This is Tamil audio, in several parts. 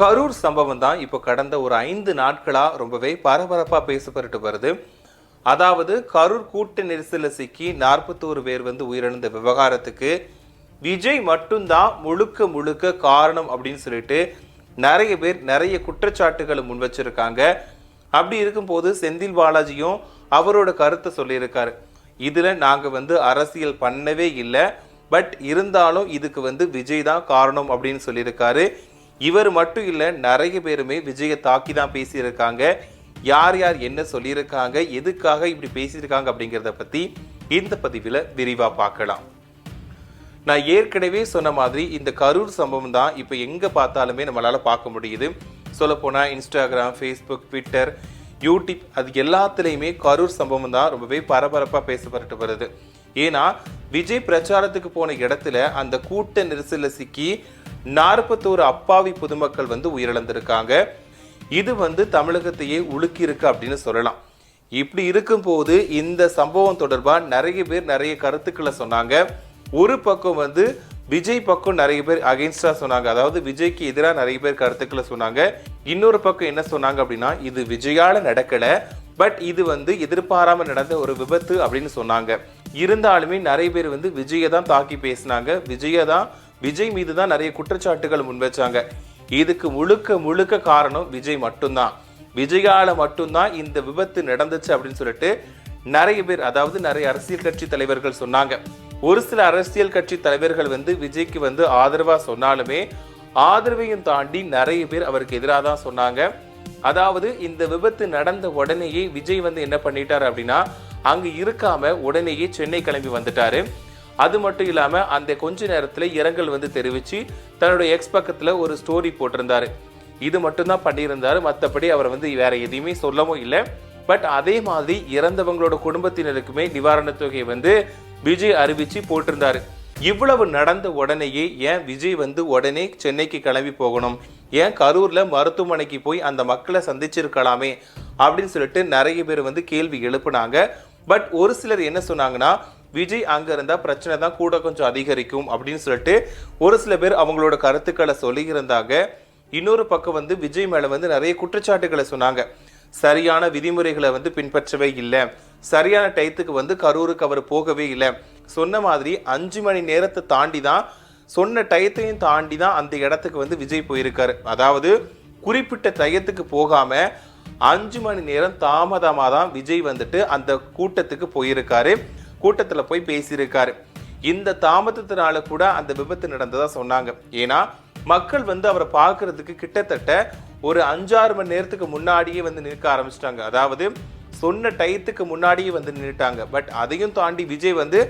கரூர் சம்பவம் தான் இப்போ கடந்த ஒரு ஐந்து நாட்களாக ரொம்பவே பரபரப்பாக பேசப்பட்டு வருது. அதாவது கரூர் கூட்ட நெரிசலில் சிக்கி நாற்பத்தோரு பேர் வந்து உயிரிழந்த விவகாரத்துக்கு விஜய் மட்டும்தான் முழுக்க முழுக்க காரணம் அப்படின்னு சொல்லிட்டு நிறைய பேர் நிறைய குற்றச்சாட்டுகளை முன் வச்சிருக்காங்க அப்படி இருக்கும்போது செந்தில் பாலாஜியும் அவரோட கருத்தை சொல்லியிருக்காரு. இதில் நாங்கள் வந்து அரசியல் பண்ணவே இல்லை. பட் இருந்தாலும் இதுக்கு வந்து விஜய் தான் காரணம் அப்படின்னு சொல்லியிருக்காரு. இவர் மட்டும் இல்லை நிறைய பேருமே விஜயை தாக்கி தான் பேசியிருக்காங்க. யார் யார் என்ன சொல்லியிருக்காங்க எதுக்காக இப்படி பேசியிருக்காங்க அப்படிங்கிறத பற்றி இந்த பதிவில் விரிவாக பார்க்கலாம். நான் ஏற்கனவே சொன்ன மாதிரி இந்த கரூர் சம்பவம் தான் இப்போ எங்கே பார்த்தாலுமே நம்மளால் பார்க்க முடியுது. சொல்லப்போனால் இன்ஸ்டாகிராம் ஃபேஸ்புக் ட்விட்டர் யூடியூப் அது எல்லாத்துலேயுமே கரூர் சம்பவம் தான் ரொம்பவே பரபரப்பாக பேசப்பட்டு வருது. ஏன்னா விஜய் பிரச்சாரத்துக்கு போன இடத்துல அந்த கூட்ட நெரிசலில் சிக்கி நாற்பத்தோரு அப்பாவி பொதுமக்கள் வந்து உயிரிழந்திருக்காங்க. இது வந்து தமிழகத்தையே உலுக்கிருக்கு அப்படின்னு சொல்லலாம். இப்படி இருக்கும்போது இந்த சம்பவம் தொடர்பாக நிறைய பேர் நிறைய கருத்துக்களை சொன்னாங்க. ஒரு பக்கம் வந்து விஜய் பக்கம் நிறைய பேர் அகெயின்ஸ்டாக சொன்னாங்க. அதாவது விஜய்க்கு எதிராக நிறைய பேர் கருத்துக்களை சொன்னாங்க. இன்னொரு பக்கம் என்ன சொன்னாங்க அப்படின்னா இது விஜயால் நடக்கலை பட் இது வந்து எதிர்பாராமல் நடந்த ஒரு விபத்து அப்படின்னு சொன்னாங்க. இருந்தாலுமே நிறைய பேர் வந்து விஜயை தான் தாக்கி பேசினாங்க. விஜயை தான் விஜய் மீது தான் நிறைய குற்றச்சாட்டுகள் முன்வச்சாங்க. இதுக்கு முழுக்க முழுக்க காரணம் விஜய் மட்டும்தான். விஜயால மட்டும்தான் இந்த விபத்து நடந்துச்சு அப்படின்னு சொல்லிட்டு நிறைய பேர் அதாவது நிறைய அரசியல் கட்சி தலைவர்கள் சொன்னாங்க. ஒரு சில அரசியல் கட்சி தலைவர்கள் வந்து விஜய்க்கு வந்து ஆதரவா சொன்னாலுமே ஆதரவையும் தாண்டி நிறைய பேர் அவருக்கு எதிராக தான் சொன்னாங்க. அதாவது இந்த விபத்து நடந்த உடனேயே விஜய் வந்து என்ன பண்ணிட்டார் அப்படின்னா அங்கு இருக்காம உடனேயே சென்னை கிளம்பி வந்துட்டாரு. அது மட்டும் இல்லாமல் அந்த கொஞ்ச நேரத்தில் இரங்கல் வந்து தெரிவித்து தன்னுடைய எக்ஸ் பக்கத்தில் ஒரு ஸ்டோரி போட்டிருந்தார். இது மட்டும்தான் பண்ணியிருந்தார். மற்றபடி அவர் வந்து வேற எதையுமே சொல்லவும் இல்லை. பட் அதே மாதிரி இறந்தவங்களோட குடும்பத்தினருக்குமே நிவாரணத் தொகையை வந்து விஜய் அறிவித்து போட்டிருந்தார். இவ்வளவு நடந்த உடனேயே ஏன் விஜய் வந்து உடனே சென்னைக்கு கிளம்பி போகணும்? ஏன் கரூரில் மருத்துவமனைக்கு போய் அந்த மக்களை சந்திச்சிருக்கலாமே? அப்படின்னு சொல்லிட்டு நிறைய பேர் வந்து கேள்வி எழுப்புனாங்க. பட் ஒரு சிலர் என்ன சொன்னாங்கன்னா விஜய் அங்கே இருந்தால் பிரச்சனை தான் கூட கொஞ்சம் அதிகரிக்கும் அப்படின்னு சொல்லிட்டு ஒரு சில பேர் அவங்களோட கருத்துக்களை சொல்லியிருந்தாங்க. இன்னொரு பக்கம் வந்து விஜய் மேலே வந்து நிறைய குற்றச்சாட்டுகளை சொன்னாங்க. சரியான விதிமுறைகளை வந்து பின்பற்றவே இல்லை. சரியான டயத்துக்கு வந்து கரூருக்கு அவர் போகவே இல்லை. சொன்ன மாதிரி அஞ்சு மணி நேரத்தை தாண்டி தான் சொன்ன டயத்தையும் தாண்டி தான் அந்த இடத்துக்கு வந்து விஜய் போயிருக்காரு. அதாவது குறிப்பிட்ட டயத்துக்கு போகாமல் அஞ்சு மணி நேரம் தாமதமாக தான் விஜய் வந்துட்டு அந்த கூட்டத்துக்கு போயிருக்காரு. கூட்டத்தில் போய் பேசியிருக்காரு. இந்த தாமதத்தினால கூட அந்த விபத்து நடந்ததா சொன்னாங்க. ஏன்னா மக்கள் வந்து அவரை பார்க்கறதுக்கு கிட்டத்தட்ட ஒரு அஞ்சாறு மணி நேரத்துக்கு முன்னாடியே வந்து நிற்க ஆரம்பிச்சிட்டாங்க. அதாவது சொன்ன டயத்துக்கு முன்னாடியே வந்து நின்றுட்டாங்க பட் அதையும் தாண்டி விஜய் வந்து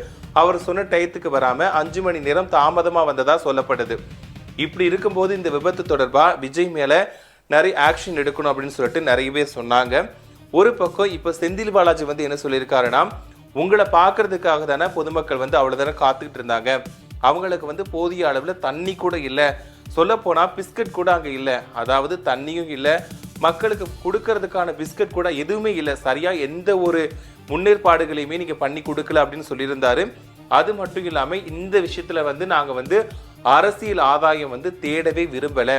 அவர் சொன்ன டயத்துக்கு வராம அஞ்சு மணி நேரம் தாமதமா வந்ததா சொல்லப்படுது. இப்படி இருக்கும்போது இந்த விபத்து தொடர்பா விஜய் மேல நிறைய ஆக்ஷன் எடுக்கணும் அப்படின்னு சொல்லிட்டு நிறைய பேர் சொன்னாங்க. ஒரு பக்கம் இப்போ செந்தில் பாலாஜி வந்து என்ன சொல்லியிருக்காருன்னா உங்களை பார்க்கறதுக்காக தானே பொதுமக்கள் வந்து அவ்வளோதானே காத்துக்கிட்டு இருந்தாங்க. அவங்களுக்கு வந்து போதிய அளவில் தண்ணி கூட இல்லை. சொல்லப்போனால் பிஸ்கட் கூட அங்கே இல்லை. அதாவது தண்ணியும் இல்லை. மக்களுக்கு கொடுக்கறதுக்கான பிஸ்கட் கூட எதுவுமே இல்லை. சரியாக எந்த ஒரு முன்னேற்பாடுகளையுமே நீங்கள் பண்ணி கொடுக்கல அப்படின்னு சொல்லியிருந்தாரு. அது மட்டும் இல்லாமல் இந்த விஷயத்தில் வந்து நாங்கள் வந்து அரசியல் ஆதாயம் வந்து தேடவே விரும்பலை.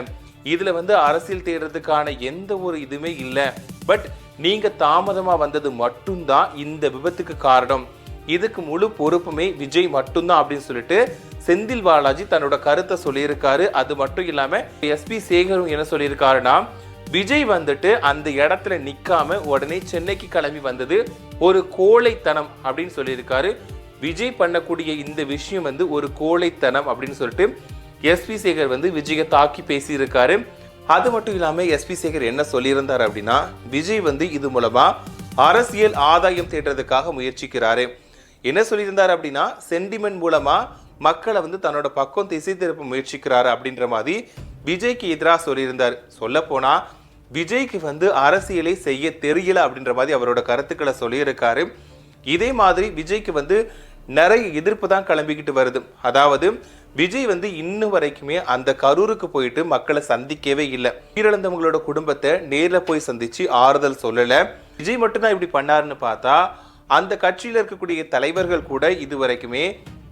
இதில் வந்து அரசியல் தேடுறதுக்கான எந்த ஒரு இதுவுமே இல்லை. பட் நீங்கள் தாமதமாக வந்தது மட்டும்தான் இந்த விபத்துக்கு காரணம். இதுக்கு முழு பொறுப்புமே விஜய் மட்டும்தான் அப்படின்னு சொல்லிட்டு செந்தில் பாலாஜி தன்னோட கருத்தை சொல்லியிருக்காரு. அது மட்டும் இல்லாமல் எஸ்பி சேகரும் என்ன சொல்லியிருக்காருன்னா விஜய் வந்துட்டு அந்த இடத்துல நிற்காம உடனே சென்னைக்கு கிளம்பி வந்தது ஒரு கோழைத்தனம் அப்படின்னு சொல்லியிருக்காரு. விஜய் பண்ணக்கூடிய இந்த விஷயம் வந்து ஒரு கோழைத்தனம் அப்படின்னு சொல்லிட்டு எஸ்பி சேகர் வந்து விஜயை தாக்கி பேசியிருக்காரு. அது மட்டும் இல்லாமல் எஸ்பி சேகர் என்ன சொல்லியிருந்தார் அப்படின்னா விஜய் வந்து இது மூலமா அரசியல் ஆதாயம் தேடுறதுக்காக முயற்சிக்கிறாரு. என்ன சொல்லியிருந்தார் அப்படின்னா சென்டிமெண்ட் மூலமா மக்களை வந்து தன்னோட பக்கம் திசை திருப்ப முயற்சிக்கிறாரு அப்படின்ற மாதிரி விஜய்க்கு எதிராக சொல்லியிருந்தார். சொல்ல போனா விஜய்க்கு வந்து அரசியலை செய்ய தெரியல அப்படின்ற மாதிரி அவரோட கருத்துக்களை சொல்லியிருக்காரு. இதே மாதிரி விஜய்க்கு வந்து நிறைய எதிர்ப்பு தான் கிளம்பிக்கிட்டு வருது. அதாவது விஜய் வந்து இன்னும் வரைக்குமே அந்த கரூருக்கு போயிட்டு மக்களை சந்திக்கவே இல்லை. உயிரிழந்தவங்களோட குடும்பத்தை நேரில் போய் சந்திச்சு ஆறுதல் சொல்லலை. விஜய் மட்டும்தான் இப்படி பண்ணாருன்னு பார்த்தா அந்த கட்சியில் இருக்கக்கூடிய தலைவர்கள் கூட இது வரைக்குமே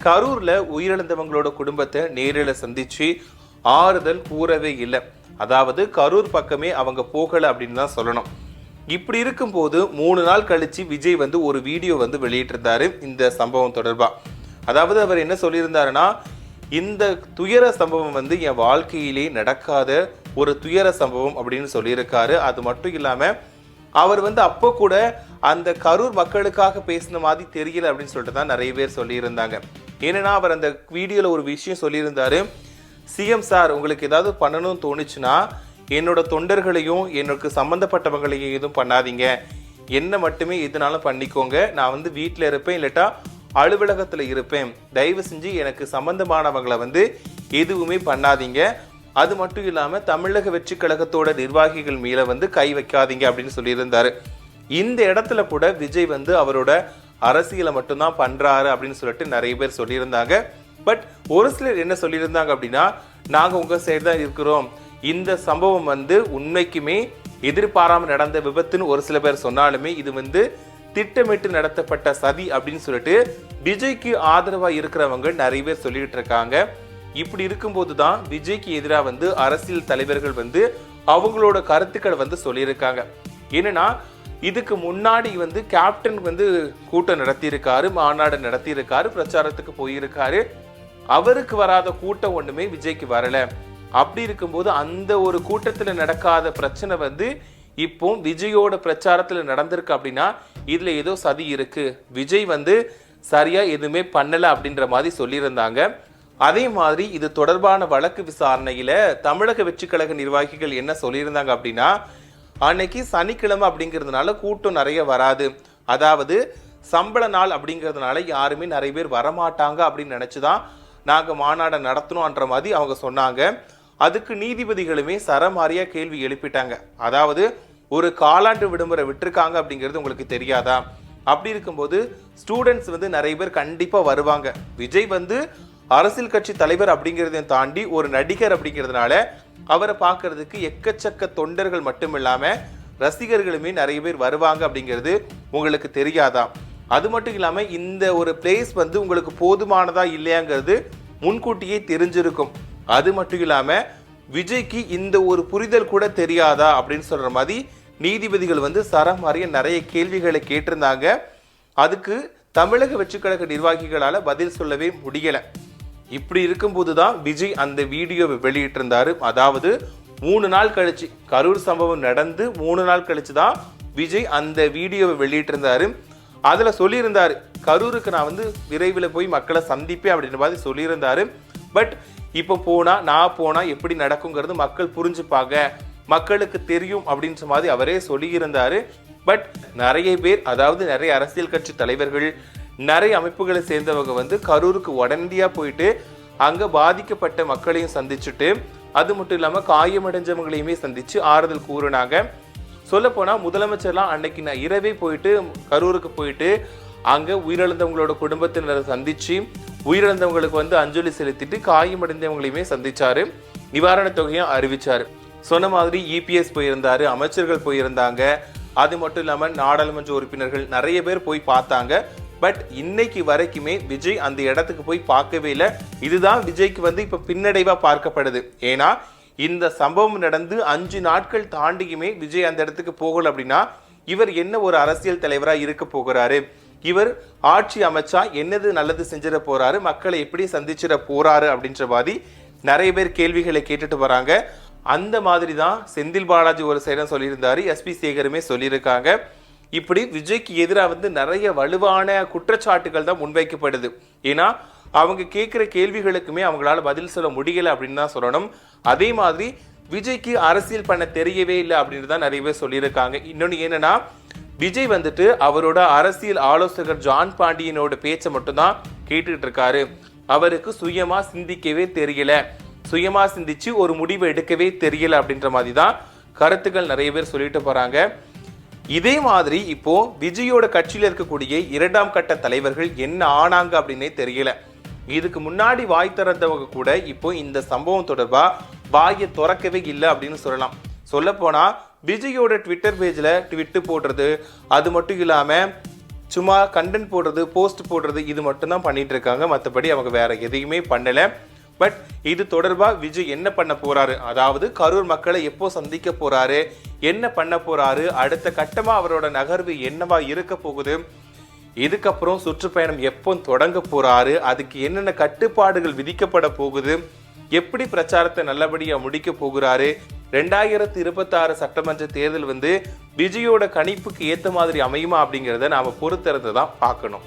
கரூரில் உயிரிழந்தவங்களோட குடும்பத்தை நேரில் சந்திச்சு ஆறுதல் கூறவே இல்லை. அதாவது கரூர் பக்கமே அவங்க போகலை அப்படின்னு தான் சொல்லணும். இப்படி இருக்கும்போது மூணு நாள் கழித்து விஜய் வந்து ஒரு வீடியோ வந்து வெளியிட்டிருந்தாரு இந்த சம்பவம் தொடர்பாக அதாவது அவர் என்ன சொல்லியிருந்தாருன்னா இந்த துயர சம்பவம் வந்து என் வாழ்க்கையிலே நடக்காத ஒரு துயர சம்பவம் அப்படின்னு சொல்லியிருக்காரு. அது மட்டும் இல்லாமல் அவர் வந்து அப்போ கூட அந்த கரூர் மக்களுக்காக பேசின மாதிரி தெரியல அப்படின்னு சொல்லிட்டு தான் நிறைய பேர் சொல்லியிருந்தாங்க. ஏன்னா அவர் அந்த வீடியோவில் ஒரு விஷயம் சொல்லியிருந்தாரு. சிஎம் சார் உங்களுக்கு ஏதாவது பண்ணணும்னு தோணுச்சுன்னா என்னோட தொண்டர்களையும் எனக்கு சம்மந்தப்பட்டவங்களையும் எதுவும் பண்ணாதீங்க. என்ன மட்டுமே எதுனாலும் பண்ணிக்கோங்க. நான் வந்து வீட்டில் இருப்பேன். இல்லாட்டா அலுவலகத்தில் இருப்பேன். தயவு செஞ்சு எனக்கு சம்பந்தமானவங்களை வந்து எதுவுமே பண்ணாதீங்க. அது மட்டும் இல்லாமல் தமிழக வெற்றி கழகத்தோட நிர்வாகிகள் மேலே வந்து கை வைக்காதீங்க அப்படின்னு சொல்லியிருந்தார். இந்த இடத்துல கூட விஜய் வந்து அவரோட அரசியலை மட்டும்தான் பண்ணுறாரு அப்படின்னு சொல்லிட்டு நிறைய பேர் சொல்லியிருந்தாங்க. பட் ஒரு சிலர் என்ன சொல்லியிருந்தாங்க அப்படின்னா நாங்கள் உங்கள் சைடு தான் இருக்கிறோம். இந்த சம்பவம் வந்து உண்மைக்குமே எதிர்பாராமல் நடந்த விபத்துன்னு ஒரு சில பேர் சொன்னாலுமே இது வந்து திட்டமிட்டு நடத்தப்பட்ட சதி அப்படின்னு சொல்லிட்டு விஜய்க்கு ஆதரவாக இருக்கிறவங்க நிறைய பேர் சொல்லிட்டு இருக்காங்க. இப்படி இருக்கும்போது தான் விஜய்க்கு எதிராக வந்து அரசியல் தலைவர்கள் வந்து அவங்களோட கருத்துக்களை வந்து சொல்லியிருக்காங்க. என்னன்னா இதுக்கு முன்னாடி வந்து கேப்டன் வந்து கூட்டம் நடத்தியிருக்காரு மாநாடு நடத்தியிருக்காரு பிரச்சாரத்துக்கு போயிருக்காரு. அவருக்கு வராத கூட்டம் ஒன்றுமே விஜய்க்கு வரலை. அப்படி இருக்கும்போது அந்த ஒரு கூட்டத்தில் நடக்காத பிரச்சனை வந்து இப்போ விஜயோட பிரச்சாரத்தில் நடந்திருக்கு அப்படின்னா இதில் ஏதோ சதி இருக்கு. விஜய் வந்து சரியாக எதுவுமே பண்ணலை அப்படின்ற மாதிரி சொல்லியிருந்தாங்க. அதே மாதிரி இது தொடர்பான வழக்கு விசாரணையில் தமிழக வெற்றிக்கழக நிர்வாகிகள் என்ன சொல்லியிருந்தாங்க அப்படின்னா அன்னைக்கு சனிக்கிழமை அப்படிங்கிறதுனால கூட்டம் நிறைய வராது. அதாவது சம்பள நாள் அப்படிங்கிறதுனால யாருமே நிறைய பேர் வரமாட்டாங்க அப்படின்னு நினைச்சுதான் நாங்கள் மாநாடை நடத்தணும்ன்ற மாதிரி அவங்க சொன்னாங்க. அதுக்கு நீதிபதிகளுமே சரமாரியாக கேள்வி எழுப்பிட்டாங்க. அதாவது ஒரு காலாண்டு விடுமுறை விட்டுருக்காங்க அப்படிங்கிறது உங்களுக்கு தெரியாதா? அப்படி இருக்கும்போது ஸ்டூடெண்ட்ஸ் வந்து நிறைய பேர் கண்டிப்பாக வருவாங்க. விஜய் வந்து அரசியல் கட்சி தலைவர் அப்படிங்கிறதையும் தாண்டி ஒரு நடிகர் அப்படிங்கிறதுனால அவரை பார்க்கறதுக்கு எக்கச்சக்க தொண்டர்கள் மட்டும் இல்லாமல் ரசிகர்களுமே நிறைய பேர் வருவாங்க அப்படிங்கிறது உங்களுக்கு தெரியாதா? அது மட்டும் இல்லாமல் இந்த ஒரு பிளேஸ் வந்து உங்களுக்கு போதுமானதா இல்லையாங்கிறது முன்கூட்டியே தெரிஞ்சிருக்கும். அது மட்டும் இல்லாமல் விஜய்க்கு இந்த ஒரு புரிதல் கூட தெரியாதா அப்படின்னு சொல்கிற மாதிரி நீதிபதிகள் வந்து சரமாரிய நிறைய கேள்விகளை கேட்டிருந்தாங்க. அதுக்கு தமிழக வெற்றிக்கழக நிர்வாகிகளால் பதில் சொல்லவே முடியலை. இப்படி இருக்கும்போது தான் விஜய் அந்த வீடியோவை வெளியிட்டிருந்தாரு. அதாவது மூணு நாள் கழிச்சு கரூர் சம்பவம் நடந்து மூணு நாள் கழிச்சு தான் விஜய் அந்த வீடியோவை வெளியிட்டிருந்தாரு. அதில் சொல்லியிருந்தாரு கரூருக்கு நான் வந்து விரைவில் போய் மக்களை சந்திப்பேன் அப்படின்ற மாதிரி சொல்லியிருந்தாரு. பட் இப்போ போனால் நான் போனால் எப்படி நடக்குங்கிறது மக்கள் புரிஞ்சுப்பாங்க. மக்களுக்கு தெரியும் அப்படின்ற மாதிரி அவரே சொல்லியிருந்தாரு. பட் நிறைய பேர் அதாவது நிறைய அரசியல் கட்சி தலைவர்கள் நிறைய அமைப்புகளை சேர்ந்தவங்க வந்து கரூருக்கு உடனடியாக போயிட்டு அங்கே பாதிக்கப்பட்ட மக்களையும் சந்திச்சுட்டு அது மட்டும் இல்லாமல் காயமடைஞ்சவங்களையுமே சந்தித்து ஆறுதல் கூறுனாங்க. சொல்லப்போனால் முதலமைச்சர்லாம் அன்னைக்கு நான் இரவே போயிட்டு கரூருக்கு போயிட்டு அங்கே உயிரிழந்தவங்களோட குடும்பத்தினரை சந்தித்து உயிரிழந்தவங்களுக்கு வந்து அஞ்சலி செலுத்திட்டு காயமடைந்தவங்களையுமே சந்தித்தார் நிவாரணத் தொகையும் அறிவித்தார் சொன்ன மாதிரி இபிஎஸ் போயிருந்தாரு அமைச்சர்கள் போயிருந்தாங்க. அது மட்டும் இல்லாம நாடாளுமன்ற உறுப்பினர்கள் நிறைய பேர் போய் பார்த்தாங்க. பட் இன்னைக்கு வரைக்குமே விஜய் அந்த இடத்துக்கு போய் பார்க்கவே இல்லை. இதுதான் விஜய்க்கு வந்து இப்ப பின்னடைவா பார்க்கப்படுது. ஏன்னா இந்த சம்பவம் நடந்து அஞ்சு நாட்கள் தாண்டியுமே விஜய் அந்த இடத்துக்கு போகல அப்படின்னா இவர் என்ன ஒரு அரசியல் தலைவரா இருக்க போகிறாரு? இவர் ஆட்சி அமைச்சா என்னது நல்லது செஞ்சிட போறாரு? மக்களை எப்படி சந்திச்சிட போறாரு அப்படின்ற மாதிரி நிறைய பேர் கேள்விகளை கேட்டுட்டு வராங்க. அந்த மாதிரி தான் செந்தில் பாலாஜி ஒரு சைடம் சொல்லியிருந்தாரு. எஸ்பி சேகருமே சொல்லியிருக்காங்க. இப்படி விஜய்க்கு எதிராக வந்து நிறைய வலுவான குற்றச்சாட்டுகள் தான் முன்வைக்கப்படுது. ஏன்னா அவங்க கேட்குற கேள்விகளுக்குமே அவங்களால பதில் சொல்ல முடியலை அப்படின்னு தான் சொல்லணும். அதே மாதிரி விஜய்க்கு அரசியல் பண்ண தெரியவே இல்லை அப்படின்னு தான் நிறைய பேர் சொல்லியிருக்காங்க. இன்னொன்று என்னன்னா விஜய் வந்துட்டு அவரோட அரசியல் ஆலோசகர் ஜான் பாண்டியனோட பேச்சை மட்டும்தான் கேட்டுக்கிட்டு இருக்காரு. அவருக்கு சுயமாக சிந்திக்கவே தெரியல. சுயமாக சிந்திச்சு ஒரு முடிவு எடுக்கவே தெரியல அப்படின்ற மாதிரி தான் கருத்துக்கள் நிறைய பேர் சொல்லிட்டு போகிறாங்க இதே மாதிரி இப்போ விஜயோட கட்சியில் இருக்கக்கூடிய இரண்டாம் கட்ட தலைவர்கள் என்ன ஆனாங்க அப்படின்னே தெரியல. இதுக்கு முன்னாடி வாய் திறந்தவங்க கூட இப்போ இந்த சம்பவம் தொடர்பாக வாயை திறக்கவே இல்லை அப்படின்னு சொல்லலாம். சொல்லப்போனால் விஜயோட ட்விட்டர் பேஜில் ட்விட்டு போடுறது அது மட்டும் இல்லாமல் சும்மா கண்டென்ட் போடுறது போஸ்ட் போடுறது இது மட்டும்தான் பண்ணிகிட்டு இருக்காங்க. மற்றபடி அவங்க வேறு எதையுமே பண்ணலை. பட் இது தொடர்பாக விஜய் என்ன பண்ண போறாரு? அதாவது கரூர் மக்களை எப்போ சந்திக்க போறாரு? என்ன பண்ண போறாரு? அடுத்த கட்டமாக அவரோட நகர்வு என்னவா இருக்க போகுது? இதுக்கப்புறம் சுற்றுப்பயணம் எப்போ தொடங்க போறாரு? அதுக்கு என்னென்ன கட்டுப்பாடுகள் விதிக்கப்பட போகுது? எப்படி பிரச்சாரத்தை நல்லபடியாக முடிக்க போகிறாரு? ரெண்டாயிரத்தி இருபத்தி ஆறு சட்டமன்ற தேர்தல் வந்து விஜயோட கணிப்புக்கு ஏற்ற மாதிரி அமையுமா அப்படிங்கிறத நாம பொறுத்திருந்து தான் பார்க்கணும்.